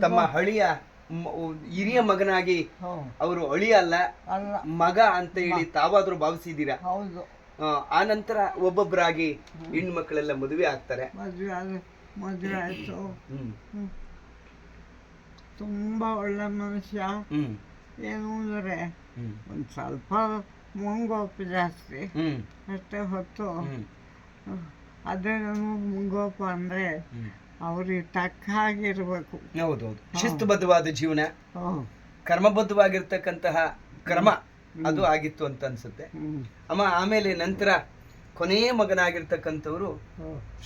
ತಮ್ಮ ಹಳಿಯ ಹಿರಿಯ ಮಗನಾಗಿ ಅವರು ಅಳಿಯ ಅಲ್ಲ ಮಗ ಅಂತ ಹೇಳಿ ತಾವಾದ್ರೂ ಭಾವಿಸಿದ್ದೀರಾ? ಹೌದು. ಆ, ನಂತರ ಒಬ್ಬೊಬ್ಬರಾಗಿ ಹೆಣ್ಮಕ್ಳೆಲ್ಲ ಮದುವೆ ಆಗ್ತಾರೆ. ಮದುವೆ ಆಯಿತು. ಹ್ಮ್. ಒಳ್ಳೆ ಮನುಷ್ಯ. ಏನು ಅಂದರೆ ಒಂದ್ ಸ್ವಲ್ಪ ಮುಂಗೋಪು ಜಾಸ್ತಿ. ಅಷ್ಟೇ ಹೊತ್ತು. ಅದೇ ಅದೇ ಮುಂಗೋಪ ಅಂದರೆ ಅವ್ರಿಗೆ ತಕ್ಕ ಹಾಗಿರ್ಬೇಕು ಹೌದೌದು. ಶಿಸ್ತುಬದ್ಧವಾದ ಜೀವನ ಕರ್ಮಬದ್ಧವಾಗಿರ್ತಕ್ಕಂತಹ ಕ್ರಮ ಅದು ಆಗಿತ್ತು ಅಂತ ಅನ್ಸುತ್ತೆ. ಅಮ್ಮ ಆಮೇಲೆ ನಂತರ ಕೊನೆಯ ಮಗನಾಗಿರ್ತಕ್ಕಂಥವ್ರು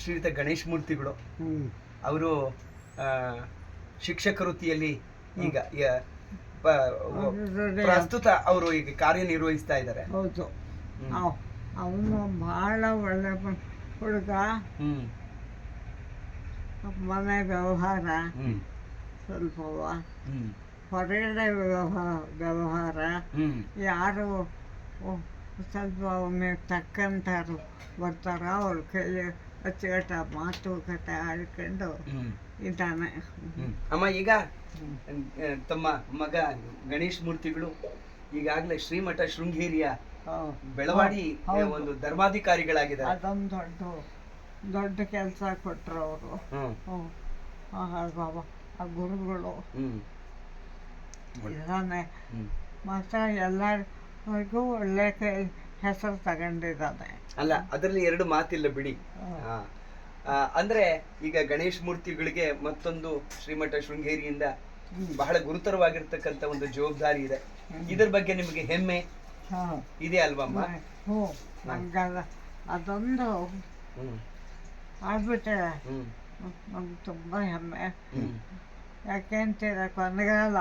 ಶ್ರೀಯುತ ಗಣೇಶ್ ಮೂರ್ತಿಗಳು. ಅವರು ಶಿಕ್ಷಕ ವೃತ್ತಿಯಲ್ಲಿ ಈಗ ಪ್ರಸ್ತುತ ಅವರು ಈಗ ಕಾರ್ಯನಿರ್ವಹಿಸ್ತಾ ಇದ್ದಾರೆ. ಹೌದು. ಅವನು ಬಹಳ ಒಳ್ಳೆ ಹುಡುಗ. ಹ್ಮ್. ಮನೆ ವ್ಯವಹಾರ. ಸ್ವಲ್ಪ ಹೊರಗಡೆ ವ್ಯವಹಾರ ವ್ಯವಹಾರ. ಯಾರು ಓ, ಸ್ವಲ್ಪ ಒಮ್ಮೆ ತಕ್ಕಂತಾರು ಬರ್ತಾರ ಅವ್ರ ಕೈಲಿ ಅಚ್ಚುಕಟ್ಟ ಮಾತುಕತೆ ಆಡ್ಕೊಂಡು ಇದ್ದಾನೆ. ಅಮ್ಮ ಈಗ ತಮ್ಮ ಮಗ ಗಣೇಶ್ ಮೂರ್ತಿಗಳು ಈಗಾಗಲೇ ಶ್ರೀಮಠ ಶೃಂಗೇರಿಯ. ಬೆಳವಾಡಿ ಒಂದು ಧರ್ಮಾಧಿಕಾರಿಗಳಾಗಿದ್ದಾರೆ. ಅದೊಂದು ದೊಡ್ಡ ದೊಡ್ಡ ಕೆಲಸ ಕೊಟ್ಟರು ಅವರು. ಬಾಬಾ ಆ ಗುರುಗಳು. ಇದ್ದಾನೆ ಎಲ್ಲರಿಗೂ ಒಳ್ಳೆ ಹೆಸರು ತಗೊಂಡಿದ್ದಾನೆ. ಅಲ್ಲ ಅದರಲ್ಲಿ ಎರಡು ಮಾತಿಲ್ಲ ಬಿಡಿ. ಅಂದ್ರೆ ಈಗ ಗಣೇಶ ಮೂರ್ತಿಗಳಿಗೆ ಮತ್ತೊಂದು ಶ್ರೀಮಠ ಶೃಂಗೇರಿಯಿಂದ ಬಹಳ ಗುರುತರವಾಗಿರ್ತಕ್ಕಂಥ ಒಂದು ಜವಾಬ್ದಾರಿ ಇದೆ. ಇದರ ಬಗ್ಗೆ ನಿಮಗೆ ಹೆಮ್ಮೆ? ಇದೆ ಅಲ್ವಮ್ಮ? ಅದೊಂದು ಹ್ಮ್. ನಮ್ಗೆ ತುಂಬ ಹೆಮ್ಮೆ. ಹ್ಮ್. ಯಾಕೆ ಅಂತೀರ ಕೊನೆಗಾಲ?